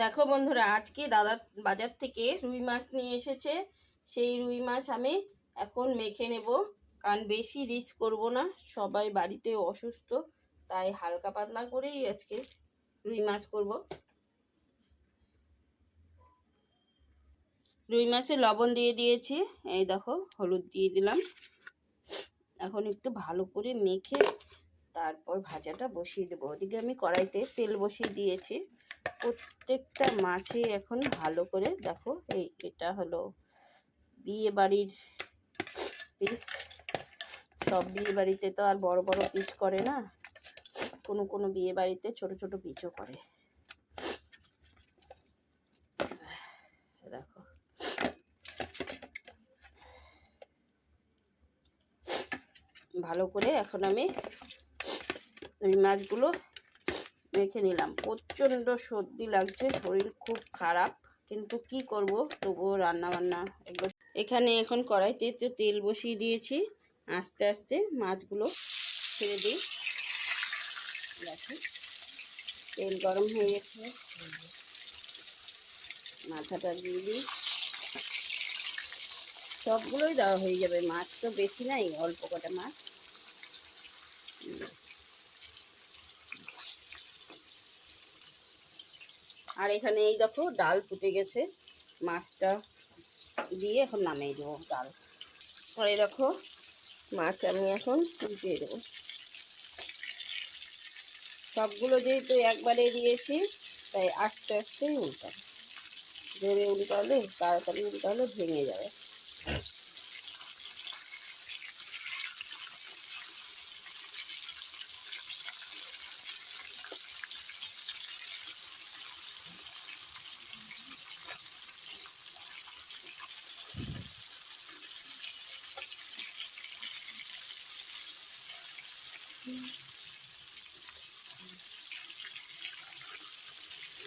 দেখো বন্ধুরা, আজকে দাদা বাজার থেকে রুই মাছ নিয়ে এসেছে। সেই রুই মাছ আমি এখন মেখে নেব। কারণ বেশি রিচ করব না, সবাই বাড়িতে অসুস্থ, তাই হালকা পাতলা করেই আজকে রুই মাছ করব। রুই মাছে লবণ দিয়ে দিয়েছি, এই দেখো, হলুদ দিয়ে দিলাম। এখন একটু ভালো করে মেখে তারপর ভাজাটা বসিয়ে দেবো। ওদিকে আমি কড়াইতে তেল বসিয়ে দিয়েছি। প্রত্যেকটা মাছে এখন ভালো করে দেখো, এই এটা হলো বিয়ে বাড়ির পিস সব বিয়ে বাড়িতে তো আর বড় বড় পিস করে না, কোনো কোনো বিয়ে বাড়িতে ছোট ছোট পিচও করে। দেখো। ভালো করে এখন আমি ওই মাছগুলো রেখে নিলাম। প্রচণ্ড সর্দি লাগছে, শরীর খুব খারাপ। কিন্তু কি করব? তবুও রান্না বান্না একবার এখানে এখন কড়াইতে একটু তেল বসিয়ে দিয়েছি। আস্তে আস্তে মাছগুলো ছেড়ে দিই। তেল গরম হয়ে গেছে। মাথাটা দিয়ে দিই। সবগুলোই দেওয়া হয়ে যাবে। মাছ তো বেশি নাই, অল্প কটা মাছ। আর এখানে এই দেখো ডাল ফুটে গেছে। মাছটা দিয়ে এখন নামিয়ে দেবো ডাল। পরে দেখো মাছ আমি এখন দিয়ে দেবো। সবগুলো যেহেতু একবারে দিয়েছি, তাই আস্তে আস্তে উল্টাবে। ধরে উল্টালে, তাড়াতাড়ি উল্টালে ভেঙে যাবে।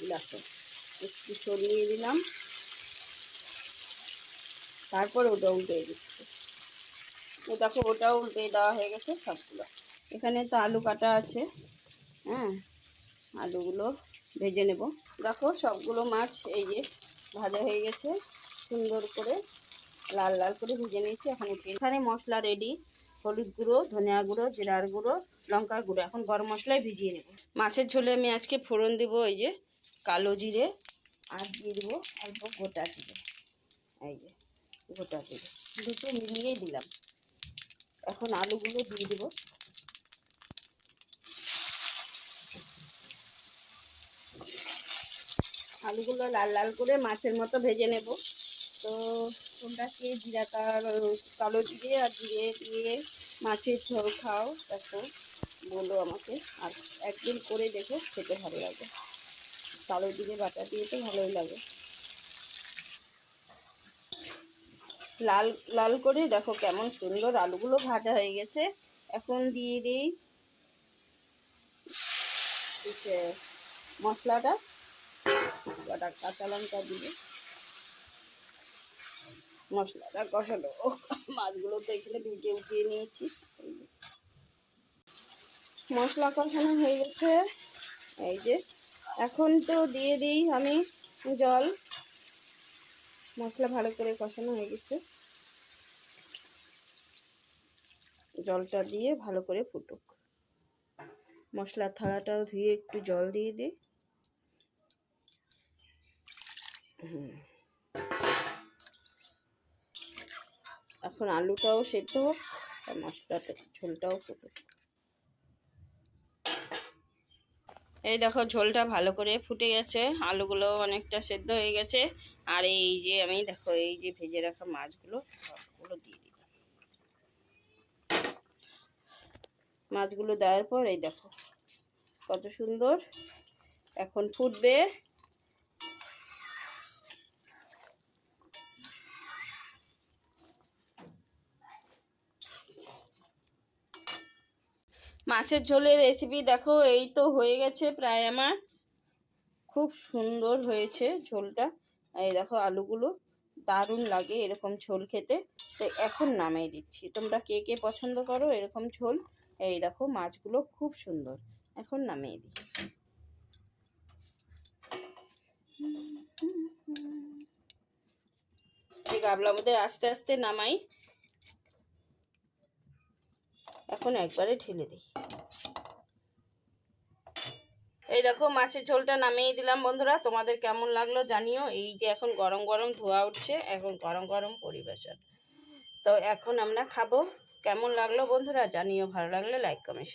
দেখো, একটু সরিয়ে দিলাম। তারপর ওটা উল্টে দিচ্ছি। ও দেখো, ওটাও উল্টে দেওয়া হয়ে গেছে সবগুলো। এখানে তো আলু কাটা আছে হ্যাঁ? আলুগুলো ভেজে নেব। দেখো, সবগুলো মাছ এই যে ভাজা হয়ে গেছে। সুন্দর করে লাল লাল করে ভেজে নিয়েছি। এখন এখানে মশলা রেডি হলুদ গুঁড়ো, ধনিয়া গুঁড়ো, জিরার গুঁড়ো, লঙ্কার গুঁড়ো। এখন গরম মশলায় ভিজিয়ে নেব। মাছের ঝোলে আমি আজকে ফোড়ন দেবো, এই যে কালো জিরে আর দিয়ে দেবো অল্প গোটা জিরে। এই যে, গোটা জিরে। দুটো মিলিয়েই দিলাম। এখন আলুগুলো দিয়ে দেবো। আলুগুলো লাল লাল করে মাছের মতো ভেজে নেব। তো তোমরা কে জিরা কালো জিরে আর জিরে দিয়ে মাছের ঝোল খাও, দেখো, বলো আমাকে। আর একদিন করে দেখো খেতে ভালো লাগে। কালো জিরে বাটা দিয়ে তো ভালোই লাগে। লাল লাল করে দেখো কেমন সুন্দর আলুগুলো ভাজা হয়ে গেছে। এখন দিয়ে দিই মশলাটা কটা কাঁচা লঙ্কা দিয়ে। মশলাটা কষালো। মাছগুলো তো এখানে ভিজে উঠিয়ে নিয়েছি। মশলা কষানো হয়ে গেছে। এই যে এখন তো দিয়ে দিই আমি জল। মশলা ভালো করে কষানো হয়ে গেছে। জলটা দিয়ে ভালো করে ফুটুক। মশলার থালাটাও ধুয়ে একটু জল দিয়ে দিই। এখন আলুটাও সেদ্ধ হোক আর মশলাটা ঝোলটাও ফুটুক। এই দেখো ঝোলটা ভালো করে ফুটে গেছে। আলুগুলো অনেকটা সেদ্ধ হয়ে গেছে। আর এই যে আমি দেখো, এই যে ভেজে রাখা মাছগুলো সবগুলো দিয়ে দিই মাছগুলো দেওয়ার পর এই দেখো কত সুন্দর এখন ফুটবে। মাছের ঝোলের রেসিপি দেখো, এই তো হয়ে গেছে প্রায় আমার। খুব সুন্দর হয়েছে ঝোলটা। এই দেখো আলুগুলো, দারুণ লাগে এরকম ঝোল খেতে। তো এখন নামিয়ে দিচ্ছি। তোমরা কে কে পছন্দ করো এরকম ঝোল? এই দেখো মাছগুলো খুব সুন্দর। এখন নামিয়ে দিই। এই গাবলার মধ্যে আস্তে আস্তে নামাই। এখন একবারে ঢেলে দিই। এই দেখো মাছের ঝোলটা নামিয়ে দিলাম বন্ধুরা, তোমাদের কেমন লাগল জানিও। এই যে এখন গরম গরম ধোয়া উঠছে, এখন গরম গরম পরিবেশন। তো এখন আমরা খাব। কেমন লাগল বন্ধুরা জানিও, ভালো লাগলে লাইক কমেন্ট